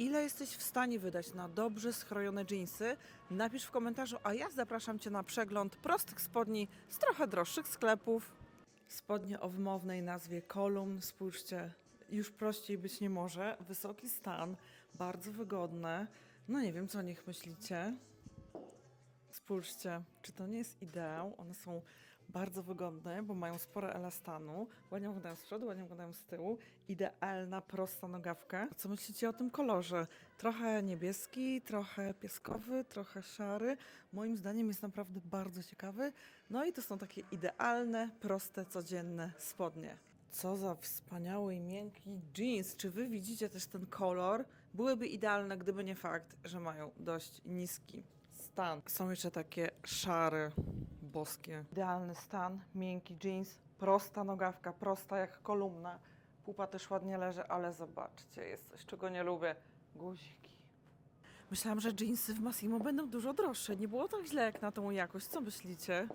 Ile jesteś w stanie wydać na dobrze schrojone dżinsy? Napisz w komentarzu, a ja zapraszam Cię na przegląd prostych spodni z trochę droższych sklepów. Spodnie o wymownej nazwie kolumn, spójrzcie, już prościej być nie może. Wysoki stan, bardzo wygodne. No nie wiem, co o nich myślicie. Spójrzcie, czy to nie jest ideał? One są bardzo wygodne, bo mają sporo elastanu. Ładnie wyglądają z przodu, ładnie wyglądają z tyłu. Idealna, prosta nogawka. Co myślicie o tym kolorze? Trochę niebieski, trochę pieskowy, trochę szary. Moim zdaniem jest naprawdę bardzo ciekawy. No i to są takie idealne, proste, codzienne spodnie. Co za wspaniały i miękki jeans. Czy wy widzicie też ten kolor? Byłyby idealne, gdyby nie fakt, że mają dość niski stan. Są jeszcze takie szare, boskie. Idealny stan, miękki jeans, prosta nogawka, prosta jak kolumna. Pupa też ładnie leży, ale zobaczcie, jest coś, czego nie lubię. Guziki. Myślałam, że jeansy w Massimo będą dużo droższe. Nie było tak źle jak na tą jakość. Co myślicie?